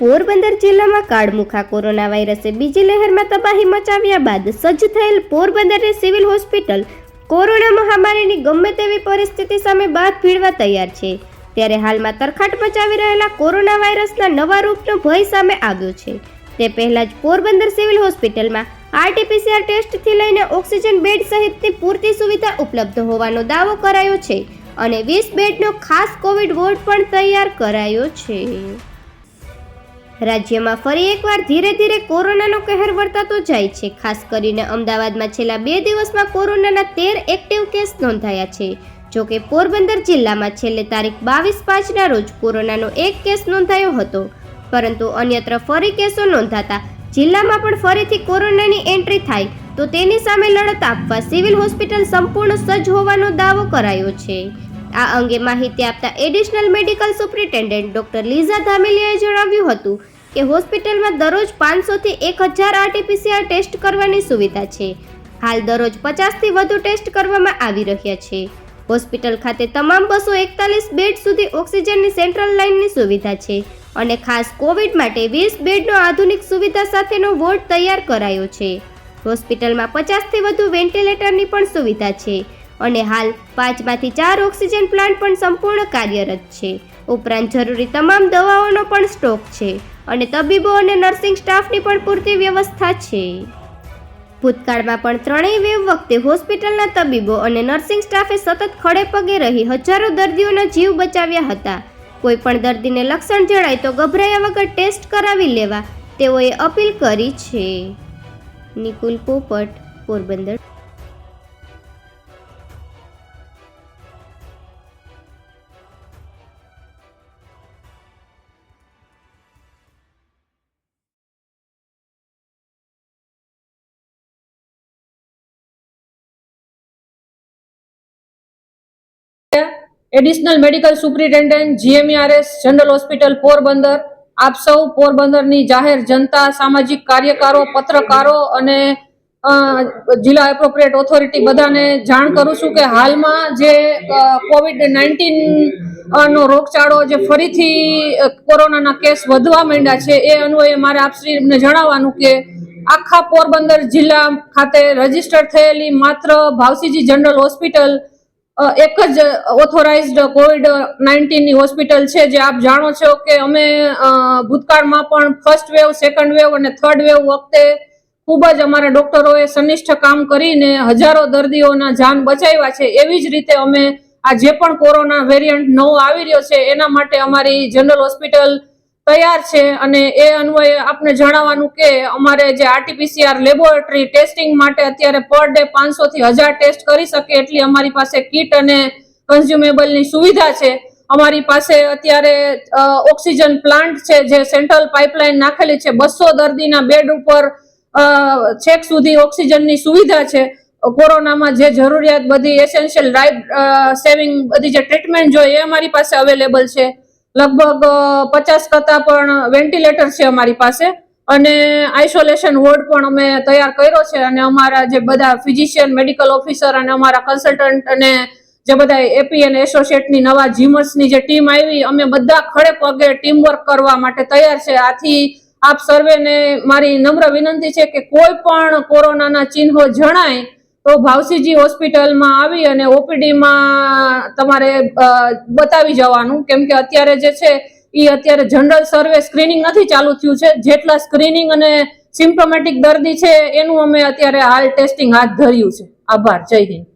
પોરબંદર જિલ્લામાં કાળમુખા કોરોના વાયરસે બીજી લહેરમાં તબાહી મચાવ્યા બાદ સજ્જ થયેલ પોરબંદરની સિવિલ હોસ્પિટલ કોરોના મહામારીની ગમે તેવી પરિસ્થિતિ સામે બાદ ભીડવા તૈયાર છે. ત્યારે હાલમાં તરખાટ મચાવી રહેલા કોરોના વાયરસના નવા રૂપનો ભય સામે આવ્યો છે. તે પહેલા જ પોરબંદર સિવિલ હોસ્પિટલમાં આરટીપીસીઆર ટેસ્ટથી લઈને ઓક્સિજન બેડ સહિતની પૂરતી સુવિધા ઉપલબ્ધ હોવાનો દાવો કરાયો છે અને વીસ બેડનો ખાસ કોવિડ વોર્ડ પણ તૈયાર કરાયો છે. રાજ્યમાં ફરી એકવાર ધીરે ધીરે કોરોનાનો કહેર વર્તાતો જાય છે. ખાસ કરીને અમદાવાદમાં છેલ્લા બે દિવસમાં કોરોનાના તેર એક્ટિવ કેસ નોંધાયા છે. જો કે પોરબંદર જિલ્લામાં છેલ્લે તારીખ બાવીસ પાંચના રોજ કોરોનાનો એક કેસ નોંધાયો હતો. પરંતુ અન્યત્ર ફરી કેસો નોંધાતા જિલ્લામાં પણ ફરીથી કોરોનાની એન્ટ્રી થાય તો તેની સામે લડત આપવા સિવિલ હોસ્પિટલ સંપૂર્ણ સજ્જ હોવાનો દાવો કરાયો છે. આ અંગે માહિતી આપતા additional medical superintendent doctor Liza ધામેલિયાએ જણાવ્યું હતું કે હોસ્પિટલમાં દરરોજ પાંચસોથી એક હજાર આરટીપીસીઆર ટેસ્ટ કરવાની સુવિધા છે. હાલ દરરોજ પચાસથી વધુ ટેસ્ટ કરવામાં આવી રહ્યા છે. હોસ્પિટલ ખાતે તમામ બસો એકતાલીસ બેડ સુધી ઓક્સિજનની સેન્ટ્રલ લાઇનની સુવિધા છે અને ખાસ કોવિડ માટે વીસ બેડનો આધુનિક સુવિધા સાથેનો વોર્ડ તૈયાર કરાયો છે. હોસ્પિટલમાં પચાસથી વધુ વેન્ટિલેટરની પણ સુવિધા છે. અને હાલ પાંચમાંથી ચાર ઓક્સિજન પ્લાન્ટ પણ સંપૂર્ણ કાર્યરત છે. ઉપરાંત જરૂરી તમામ દવાઓનો પણ સ્ટોક છે અને તબીબો અને નર્સિંગ સ્ટાફની પણ પૂરતી વ્યવસ્થા છે. ભૂતકાળમાં પણ ત્રણેય વેવ વખતે હોસ્પિટલના તબીબો અને નર્સિંગ સ્ટાફે સતત ખડે પગે રહી હજારો દર્દીઓના જીવ બચાવ્યા હતા. કોઈ પણ દર્દીને લક્ષણ જણાય તો ગભરાયા વગર ટેસ્ટ કરાવી લેવા તેઓએ અપીલ કરી છે. Nikul Popat, Porbandar. Additional medical superintendent GMRS general hospital, Porbandar. આપ સૌ પોરબંદરની જાહેર જનતા, સામાજિક કાર્યકારો, પત્રકારો અને જિલ્લા એપ્રોપ્રિએટ ઓથોરિટી બધાને જાણ કરું છું કે હાલમાં જે કોવિડ નાઇન્ટીન નો રોગચાળો જે ફરીથી કોરોનાના કેસ વધવા માંડ્યા છે, એ અન્વયે મારે આપશ્રીને જણાવવાનું કે આખા પોરબંદર જિલ્લા ખાતે રજિસ્ટર થયેલી માત્ર ભાવસીજી જનરલ હોસ્પિટલ એક જ ઓથોરાઇઝડ કોવિડ નાઇન્ટીનની હોસ્પિટલ છે, જે આપ જાણો છો કે અમે ભૂતકાળમાં પણ ફર્સ્ટ વેવ સેકન્ડ વેવ અને થર્ડ વેવ વખતે ખૂબ જ અમારા ડોક્ટરોએ સનિષ્ઠ કામ કરીને હજારો દર્દીઓના જાન બચાવ્યા છે. એવી જ રીતે અમે આ જે પણ કોરોના વેરિયન્ટ નવો આવી રહ્યો છે, એના માટે અમારી જનરલ હોસ્પિટલ તૈયાર છે અને એ અન્વયે આપને જણાવવાનું કે અમારે જે આરટીપીસીઆર લેબોરેટરી ટેસ્ટિંગ માટે અત્યારે પર ડે પાંચસો થી હજાર ટેસ્ટ કરી શકે એટલી અમારી પાસે કીટ અને કન્ઝ્યુમેબલની સુવિધા છે. અમારી પાસે અત્યારે ઓક્સિજન પ્લાન્ટ છે જે સેન્ટ્રલ પાઇપલાઇન નાખેલી છે. બસો દર્દીના બેડ ઉપર છેક સુધી ઓક્સિજનની સુવિધા છે. કોરોનામાં જે જરૂરિયાત બધી એસેન્શિયલ લાઈફ સેવિંગ બધી જે ટ્રીટમેન્ટ જોઈએ એ અમારી પાસે અવેલેબલ છે. લગભગ પચાસ કરતા પણ વેન્ટિલેટર છે અમારી પાસે. અને આઇસોલેશન વોર્ડ પણ અમે તૈયાર કર્યો છે અને અમારા જે બધા ફિઝિશિયન, મેડિકલ ઓફિસર અને અમારા કન્સલ્ટન્ટ અને જે બધા એપી અને એસોસિએટની નવા જીમર્સની જે ટીમ આવી, અમે બધા ખડે પગે ટીમ વર્ક કરવા માટે તૈયાર છે. આથી આપ સર્વેને મારી નમ્ર વિનંતી છે કે કોઈ પણ કોરોનાના ચિહ્નો જણાય તો ભાવસીજી હોસ્પિટલમાં આવી અને ઓપીડીમાં તમારે બતાવી જવાનું. કેમ કે અત્યારે જે છે, એ અત્યારે જનરલ સર્વે સ્ક્રીનિંગ નથી ચાલુ થયું છે. જેટલા સ્ક્રીનિંગ અને સિમ્પટોમેટિક દર્દી છે, એનું અમે અત્યારે હાલ ટેસ્ટિંગ હાથ ધર્યું છે. આભાર. જય હિન્દ.